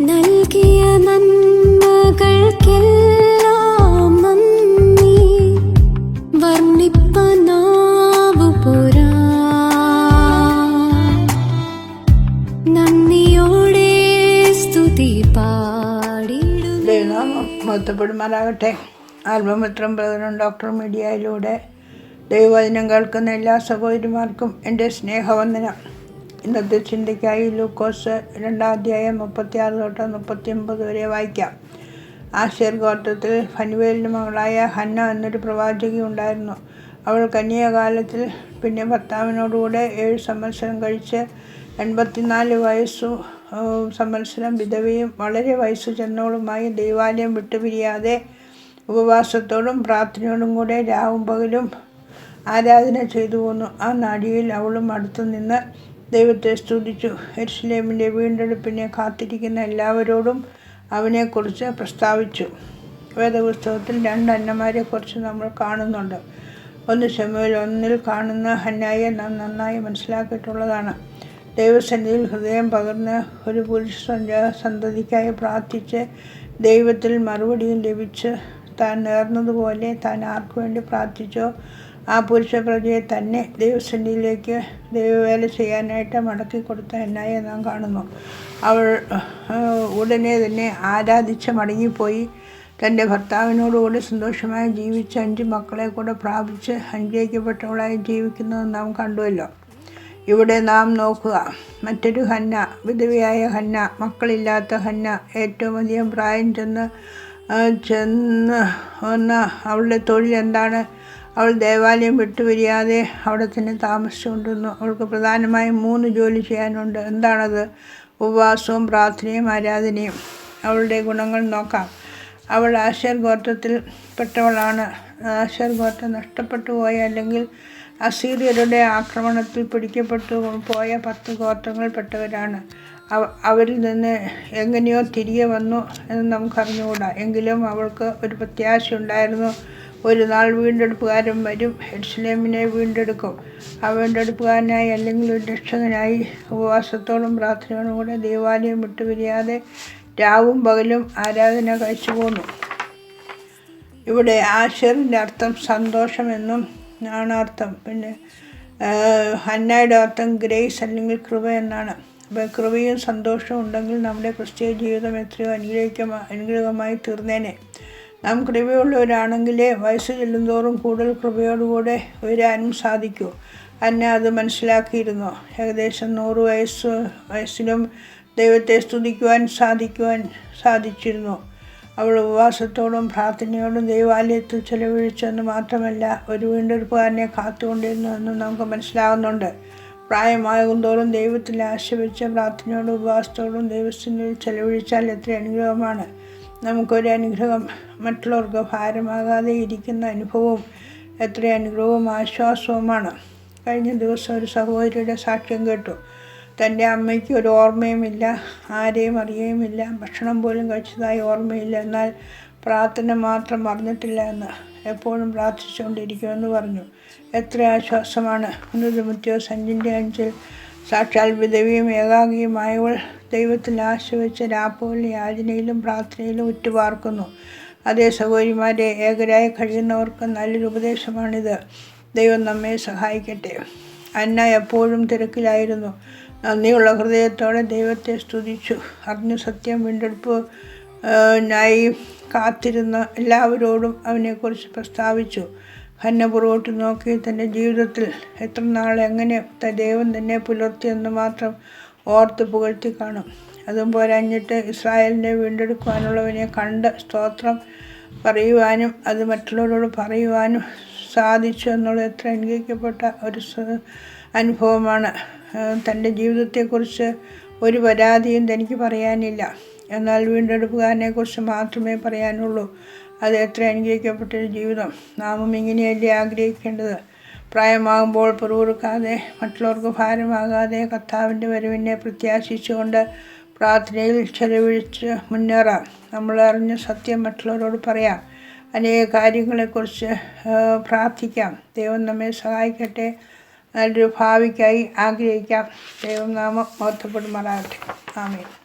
നൽകിയ നന്മകൾക്കെല്ലാം നന്ദി. വർണിപ്പനാവു പുരാ. നന്ദിയോടെ സ്തുതി പാടിടും മൊത്തപ്പെടുമാറാകട്ടെ ആത്മമിത്രം ബ്രദറും ഡോക്ടർ മീഡിയയിലൂടെ ദൈവവചനം കേൾക്കുന്ന എല്ലാ സഹോദരിമാർക്കും എന്റെ സ്നേഹവന്ദനം. ഇന്നത്തെ ചിന്തയ്ക്കായി ലൂക്കോസ് രണ്ടാം അധ്യായം മുപ്പത്തിയാറ് തൊട്ട് മുപ്പത്തിയൊമ്പത് വരെ വായിക്കാം. ആശേർ ഗോത്രത്തിൽ ഫനുവേലിന്റെ മകളായ ഹന്ന എന്നൊരു പ്രവാചകി ഉണ്ടായിരുന്നു. അവൾ കന്യാകാലത്തിൽ പിന്നെ ഭർത്താവിനോടുകൂടെ ഏഴ് സംവത്സരം കഴിച്ച് എൺപത്തിനാല് വയസ്സു സമ്മത്സരം വിധവയും വളരെ വയസ്സു ചെന്നോളുമായി ദൈവാലയം വിട്ടുപിരിയാതെ ഉപവാസത്തോടും പ്രാർത്ഥനയോടും കൂടെ രാവും പകലും ആരാധന ചെയ്തു പോന്നു. ആ നാടിയിൽ അവളും അടുത്തു നിന്ന് ദൈവത്തെ സ്തുതിച്ചു. എരുസലേമിന്റെ വീണ്ടെടുപ്പിനെ കാത്തിരിക്കുന്ന എല്ലാവരോടും അവനെക്കുറിച്ച് പ്രസ്താവിച്ചു. വേദപുസ്തകത്തിൽ രണ്ട് അന്നമാരെക്കുറിച്ച് നമ്മൾ കാണുന്നുണ്ട്. ഒന്ന് ഷമുവേൽ ഒന്നിൽ കാണുന്ന ഹന്നായെ നാം നന്നായി മനസ്സിലാക്കിയിട്ടുള്ളതാണ്. ദൈവസന്നിധിയിൽ ഹൃദയം പകർന്ന് ഒരു പുരുഷ സന്തതിക്കായി പ്രാർത്ഥിച്ച് ദൈവത്തിൽ മറുപടിയും ലഭിച്ച് താൻ നേർന്നതുപോലെ താൻ ആർക്കു വേണ്ടി പ്രാർത്ഥിച്ചോ? ആ പുരുഷ പ്രജയെ തന്നെ ദൈവസന്നിധിയിലേക്ക് ദൈവവേല ചെയ്യാനായിട്ട് മടക്കി കൊടുത്ത എന്നായി നാം കാണുന്നു. അവൾ ഉടനെ തന്നെ ആരാധിച്ച് മടങ്ങിപ്പോയി. തന്റെ ഭർത്താവിനോടുകൂടി സന്തോഷമായി ജീവിച്ച് അഞ്ച് മക്കളെ കൂടെ പ്രാപിച്ച് അനുഗ്രഹിക്കപ്പെട്ടവളായി ജീവിക്കുന്നത് നാം കണ്ടുവല്ലോ. ഇവിടെ നാം നോക്കുക. മറ്റൊരു ഹന്ന വിധവയായ ഹന്ന മക്കളില്ലാത്ത ഹന്ന ഏറ്റവും അധികം പ്രായം ചെന്ന് ചെന്ന് വന്ന അവളുടെ തൊഴിൽ എന്താണ്? അവൾ ദേവാലയം വിട്ടുപിരിയാതെ അവിടെ തന്നെ താമസിച്ചുകൊണ്ടിരുന്നു. അവൾക്ക് പ്രധാനമായും മൂന്ന് ജോലി ചെയ്യാനുണ്ട്. എന്താണത്? ഉപവാസവും പ്രാർത്ഥനയും ആരാധനയും. അവളുടെ ഗുണങ്ങൾ നോക്കാം. അവൾ ആശയർ ഗോത്രത്തിൽ പെട്ടവളാണ്. ആശയർ ഗോത്രം നഷ്ടപ്പെട്ടു പോയ അല്ലെങ്കിൽ അസീറിയരുടെ ആക്രമണത്തിൽ പിടിക്കപ്പെട്ടു പോയ പത്ത് ഗോത്രങ്ങളിൽപ്പെട്ടവരാണ് അവ അവരിൽ നിന്ന് എങ്ങനെയോ തിരികെ വന്നു എന്ന് നമുക്കറിഞ്ഞുകൂടാ. എങ്കിലും അവൾക്ക് ഒരു പ്രത്യാശ ഉണ്ടായിരുന്നു ഒരു നാൾ വീണ്ടെടുപ്പുകാരൻ വരും. ഹെഡ്സ്ലേമിനെ വീണ്ടെടുക്കും. ആ വീണ്ടെടുപ്പുകാരനായി അല്ലെങ്കിൽ ഒരു രക്ഷകനായി ഉപവാസത്തോടും പ്രാർത്ഥനയോടും കൂടെ ദേവാലയം വിട്ടുപിരിയാതെ രാവും പകലും ആരാധന കഴിച്ചു പോന്നു. ഇവിടെ ആശറിന്റെ അർത്ഥം സന്തോഷമെന്നും ആണ് അർത്ഥം. പിന്നെ ഹന്നയുടെ അർത്ഥം ഗ്രേസ് അല്ലെങ്കിൽ കൃപ എന്നാണ്. അപ്പോൾ കൃപയും സന്തോഷവും ഉണ്ടെങ്കിൽ നമ്മുടെ ക്രിസ്തീയ ജീവിതം എത്രയോ അനുഗ്രഹിക്കമാ അനുഗ്രഹമായി തീർന്നേനെ. നാം കൃപയുള്ളവരാണെങ്കിലേ വയസ്സ് ചെല്ലുന്തോറും കൂടുതൽ കൃപയോടുകൂടെ വരാനും സാധിക്കൂ. അന്നെ അത് മനസ്സിലാക്കിയിരുന്നു. ഏകദേശം നൂറ് വയസ്സ് വയസ്സിലും ദൈവത്തെ സ്തുതിക്കുവാൻ സാധിക്കുവാൻ സാധിച്ചിരുന്നു. അവൾ ഉപവാസത്തോടും പ്രാർത്ഥനയോടും ദൈവാലയത്തിൽ ചെലവഴിച്ചെന്ന് മാത്രമല്ല ഒരു വീണ്ടെടുപ്പുകാരനെ കാത്തുകൊണ്ടിരുന്നു എന്ന് നമുക്ക് മനസ്സിലാകുന്നുണ്ട്. പ്രായമാകും തോറും ദൈവത്തിൽ ആശ്രയിച്ച പ്രാർത്ഥനയോടും ഉപവാസത്തോടും ദൈവത്തിന്റെ ചെലവഴിച്ചാൽ എത്ര അനുഗ്രഹമാണ്. നമുക്കൊരു അനുഗ്രഹം മറ്റുള്ളവർക്ക് ഭാരമാകാതെ ഇരിക്കുന്ന അനുഭവവും എത്ര അനുഗ്രഹവും ആശ്വാസവുമാണ്. കഴിഞ്ഞ ദിവസം ഒരു സഹോദരിയുടെ സാക്ഷ്യം കേട്ടു. തന്റെ അമ്മയ്ക്ക് ഒരു ഓർമ്മയുമില്ല ആരെയും അറിയുകയുമില്ല ഭക്ഷണം പോലും കഴിച്ചതായി ഓർമ്മയില്ല. എന്നാൽ പ്രാർത്ഥന മാത്രം മറന്നിട്ടില്ല എന്ന് എപ്പോഴും പ്രാർത്ഥിച്ചുകൊണ്ടിരിക്കുമെന്ന് പറഞ്ഞു. എത്ര ആശ്വാസമാണ്. ഒന്ന് മുത്തിയോ സഞ്ജിന്റെ അഞ്ചിൽ സാക്ഷാൽ വിധവിയും ഏകാംഗിയുമായവൾ ദൈവത്തിൽ ആശ്രയിച്ച രാപ്പകൽ യാചനയിലും പ്രാർത്ഥനയിലും ഉറ്റുപാർക്കുന്നു. അതേ സഹോദരിമാരെ ഏകരായി കഴിയുന്നവർക്ക് നല്ലൊരു ഉപദേശമാണിത്. ദൈവം നമ്മെ സഹായിക്കട്ടെ. അന്ന എപ്പോഴും തിരക്കിലായിരുന്നു. നന്ദിയുള്ള ഹൃദയത്തോടെ ദൈവത്തെ സ്തുതിച്ചു. അറിഞ്ഞു സത്യം വീണ്ടെടുപ്പ് നായി കാത്തിരുന്ന എല്ലാവരോടും അവനെക്കുറിച്ച് പ്രസ്താവിച്ചു. ഹന്ന പുറകോട്ട് നോക്കി തന്റെ ജീവിതത്തിൽ എത്ര നാൾ എങ്ങനെ ദൈവം തന്നെ പുലർത്തിയെന്ന് മാത്രം ഓർത്ത് പുകഴ്ത്തി കാണും. അതും പോരാഞ്ഞിട്ട് ഇസ്രായേലിനെ വീണ്ടെടുക്കുവാനുള്ളവനെ കണ്ട് സ്തോത്രം പറയുവാനും അത് മറ്റുള്ളവരോട് പറയുവാനും സാധിച്ചു എന്നുള്ളത് എത്ര അനുഗ്രഹിക്കപ്പെട്ട ഒരു അനുഭവമാണ്. തന്റെ ജീവിതത്തെക്കുറിച്ച് ഒരു പരാതിയും തനിക്ക് പറയാനില്ല. എന്നാൽ വീണ്ടെടുപ്പുകാരനെക്കുറിച്ച് മാത്രമേ പറയാനുള്ളൂ. അത് എത്ര അനുഗ്രഹിക്കപ്പെട്ടൊരു ജീവിതം. നാമും ഇങ്ങനെയല്ലേ ആഗ്രഹിക്കേണ്ടത്. പ്രായമാകുമ്പോൾ പിറുപിറുക്കാതെ മറ്റുള്ളവർക്ക് ഭാരമാകാതെ കർത്താവിന്റെ വരവിനെ പ്രത്യാശിച്ചുകൊണ്ട് പ്രാർത്ഥനയിൽ ചെലവഴിച്ച് മുന്നേറാം. നമ്മൾ അറിഞ്ഞ സത്യം മറ്റുള്ളവരോട് പറയാം. അനേക കാര്യങ്ങളെക്കുറിച്ച് പ്രാർത്ഥിക്കാം. ദൈവം നമ്മെ സഹായിക്കട്ടെ. നല്ലൊരു ഭാവിക്കായി ആഗ്രഹിക്കാം. ദൈവം നാമം മഹത്വപ്പെടുമാറാകട്ടെ. ആമേൻ.